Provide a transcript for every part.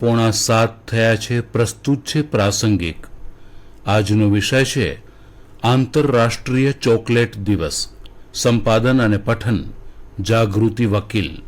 પોણા સાત થયા છે, પ્રસ્તુત છે પ્રાસંગિક. આજનો વિષય છે, આંતરરાષ્ટ્રીય ચોકલેટ દિવસ. સંપાદન અને પઠન. જાગૃતિ વકીલ.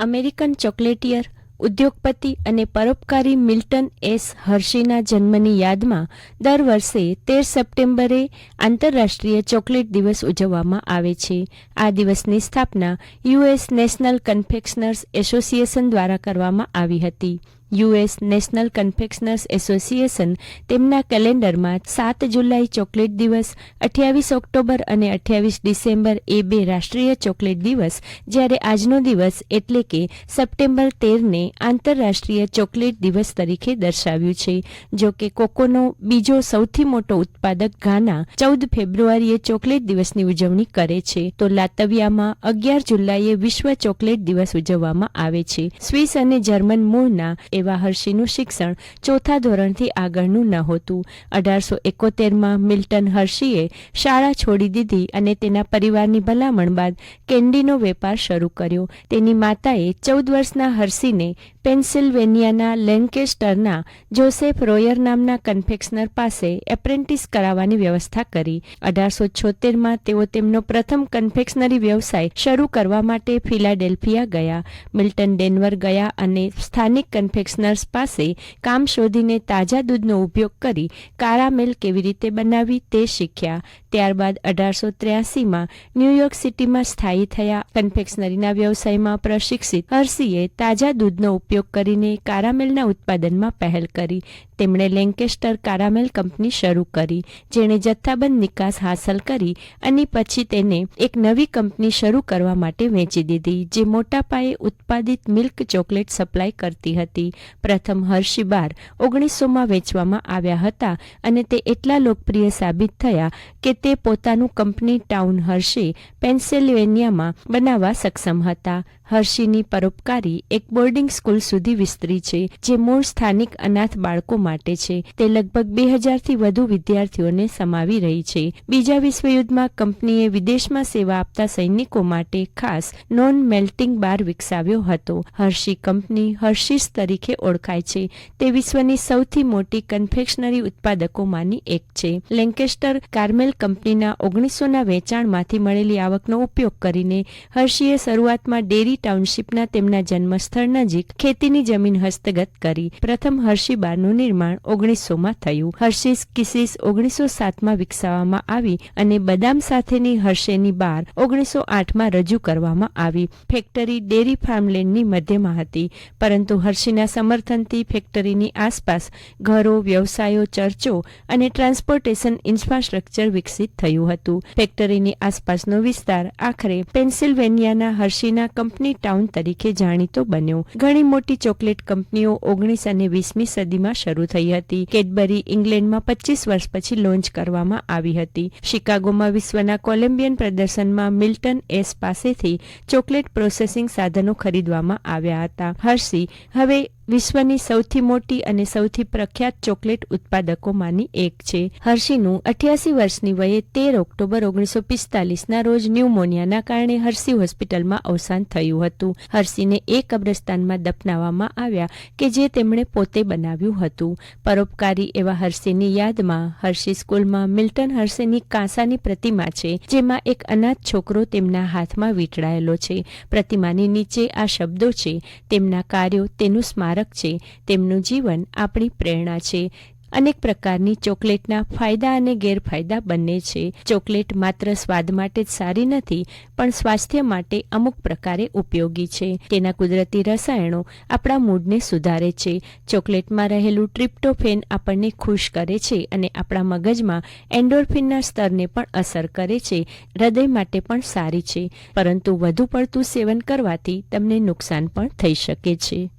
અમેરિકન ચોકલેટિયર ઉદ્યોગપતિ અને પરોપકારી મિલ્ટન એસ હર્ષીના જન્મની યાદમાં દર વર્ષે તેર સપ્ટેમ્બરે આંતરરાષ્ટ્રીય ચોકલેટ દિવસ ઉજવવામાં આવે છે. આ દિવસની સ્થાપના યુએસ નેશનલ કન્ફેક્શનર્સ એસોસિએશન દ્વારા કરવામાં આવી હતી. યુએસ નેશનલ કન્ફેક્શનર્સ એસોસિએશન તેમના કેલેન્ડરમાં સાત જુલાઈ ચોકલેટ દિવસ, અઠ્યાવીસ ઓક્ટોબર અને અઠ્યાવીસ ડિસેમ્બર એ બે રાષ્ટ્રીય ચોકલેટ દિવસ, જ્યારે આજનો દિવસ એટલે કે સપ્ટેમ્બર તેરને આંતરરાષ્ટ્રીય ચોકલેટ દિવસ તરીકે દર્શાવ્યું છે. જો કે કોકોનો બીજો સૌથી મોટો ઉત્પાદક ઘાના ચૌદ ફેબ્રુઆરીએ ચોકલેટ દિવસની ઉજવણી કરે છે. તો લાતવિયામાં અગિયાર જુલાઈએ વિશ્વ ચોકલેટ દિવસ ઉજવવામાં આવે છે. સ્વિસ અને જર્મન મૂળના એવા હર્ષીનું શિક્ષણ ચોથા ધોરણથી આગળનું નહોતું અઢારસો એકોતેરમાં મિલ્ટન હર્ષીએ શાળા છોડી દીધી અને તેના પરિવારની ભલામણ બાદ કેન્ડીનો વેપાર શરૂ કર્યો. તેની માતાએ ચૌદ વર્ષના હર્ષીને પેન્સિલ્વેનિયાના લેન્કેસ્ટરના જોસેફ રોયર નામના કન્ફેક્શનર પાસે એપ્રેન્ટિસ કરાવવાની વ્યવસ્થા કરી. અઢારસો છોતેરમાં તેઓ તેમનો પ્રથમ કન્ફેક્શનરી વ્યવસાય શરૂ કરવા માટે ફિલાડેલ્ફિયા ગયા. મિલ્ટન ડેનવર ગયા અને સ્થાનિક કન્ફેક્શનર્સ પાસે કામ શોધીને તાજા દૂધનો ઉપયોગ કરી કારામેલ કેવી રીતે બનાવવી તે શીખ્યા. ત્યારબાદ અઢારસો ત્ર્યાસીમાં ન્યૂયોર્ક સિટીમાં સ્થાયી થયા. કન્ફેક્શનરીના વ્યવસાયમાં પ્રશિક્ષિત હર્ષીએ તાજા દૂધનો ઉપયોગ કરીને કારામેલના ઉત્પાદનમાં પહેલ કરી. તેમણે લેન્કેસ્ટર કારામેલ કંપની શરૂ કરી, જેણે જથ્થાબંધ નિકાસ હાંસલ કરી અને પછી તેને એક નવી કંપની શરૂ કરવા માટે વેચી દીધી, જે મોટા પાયે ઉત્પાદિત મિલ્ક ચોકલેટ સપ્લાય કરતી હતી. પ્રથમ હર્ષી બાર ઓગણીસોમાં વેચવામાં આવ્યા હતા અને તે એટલા લોકપ્રિય સાબિત થયા કે તે પોતાનું કંપની ટાઉન હર્ષી પેન્સિલ્વેનિયામાં બનાવવા સક્ષમ હતા. હર્ષીની પરોપકારી એક બોર્ડિંગ સ્કૂલ સુધી વિસ્તરી છે, જે મૂળ સ્થાનિક અનાથ બાળકો માટે છે. તે લગભગ બે હજારથી વધુ વિદ્યાર્થીઓને સમાવી રહી છે. બીજા વિશ્વયુદ્ધમાં કંપનીએ વિદેશમાં સેવા આપતા સૈનિકો માટે ખાસ નોન મેલ્ટિંગ બાર વિકસાવ્યો હતો. હર્ષી કંપની હર્ષીસ તરીકે ઓળખાય છે. તે વિશ્વની સૌથી મોટી કન્ફેક્શનરી ઉત્પાદકોમાંની એક છે. લેન્કેસ્ટર કાર્મેલ કંપનીના ઓગણીસોના વેચાણમાંથી મળેલી આવકનો ઉપયોગ કરીને હર્ષીએ શરૂઆતમાં ડેરી ટાઉનશીપના તેમના જન્મસ્થળ નજીક ખેતીની જમીન હસ્તગત કરી. પ્રથમ હર્ષી બારનું નિર્માણ ઓગણીસોમાં થયું. હર્ષીસ કિસીસ ઓગણીસો સાતમાં વિકસાવવામાં આવી અને બદામ સાથેની હર્ષેની બાર ઓગણીસો આઠમાં રજૂ કરવામાં આવી. ફેક્ટરી ડેરી ફાર્મલેન્ડની મધ્યમાં હતી, પરંતુ હર્ષીના સમર્થનથી ફેક્ટરીની આસપાસ ઘરો, વ્યવસાયો, ચર્ચો અને ટ્રાન્સપોર્ટેશન ઇન્ફ્રાસ્ટ્રક્ચર વિકસિત થયું હતું. ફેક્ટરીની આસપાસનો વિસ્તાર આખરે પેન્સિલ્વેનિયાના હર્ષીના કંપની ટાઉન તરીકે જાણીતો બન્યો. ઘણી મોટી ચોકલેટ કંપનીઓ ઓગણીસ અને વીસમી સદીમાં શરૂ થઈ હતી. કેડબરી ઇંગ્લેન્ડમાં પચીસ વર્ષ પછી લોન્ચ કરવામાં આવી હતી. શિકાગોમાં વિશ્વના કોલેમ્બિયન પ્રદર્શનમાં મિલ્ટન એસ પાસેથી ચોકલેટ પ્રોસેસિંગ સાધનો ખરીદવામાં આવ્યા હતા. હર્ષી, હવે વિશ્વની સૌથી મોટી અને સૌથી પ્રખ્યાત ચોકલેટ ઉત્પાદકોમાંની એક છે. હર્ષીનું અઠ્યાસી વર્ષની વયે તેર ઓક્ટોબર ઓગણીસો પિસ્તાલીસના રોજ ન્યુમોનિયાના કારણે હર્ષી હોસ્પિટલમાં અવસાન થયું હતું. હર્ષીને એ કબ્રસ્તાનમાં દફનાવવામાં આવ્યા કે જે તેમણે પોતે બનાવ્યું હતું. પરોપકારી એવા હર્ષીની યાદમાં હર્ષી સ્કૂલમાં મિલ્ટન હર્ષીની કાંસાની પ્રતિમા છે, જેમાં એક અનાથ છોકરો તેમના હાથમાં વીંટળાયેલો છે. પ્રતિમાની નીચે આ શબ્દો છે, તેમના કાર્યો તેનું સ્મારક છે. તેમનું જીવન આપણી પ્રેરણા છે. અનેક પ્રકારની ચોકલેટના ફાયદા અને ગેરફાયદા બંને છે. ચોકલેટ માત્ર સ્વાદ માટે જ સારી નથી, પણ સ્વાસ્થ્ય માટે અમુક પ્રકારે ઉપયોગી છે. તેના કુદરતી રસાયણો આપણા મૂડને સુધારે છે. ચોકલેટમાં રહેલું ટ્રિપ્ટોફેન આપણને ખુશ કરે છે અને આપણા મગજમાં એન્ડોર્ફિનના સ્તરને પણ અસર કરે છે. હૃદય માટે પણ સારી છે. પરંતુ વધુ પડતું સેવન કરવાથી તમને નુકસાન પણ થઈ શકે છે.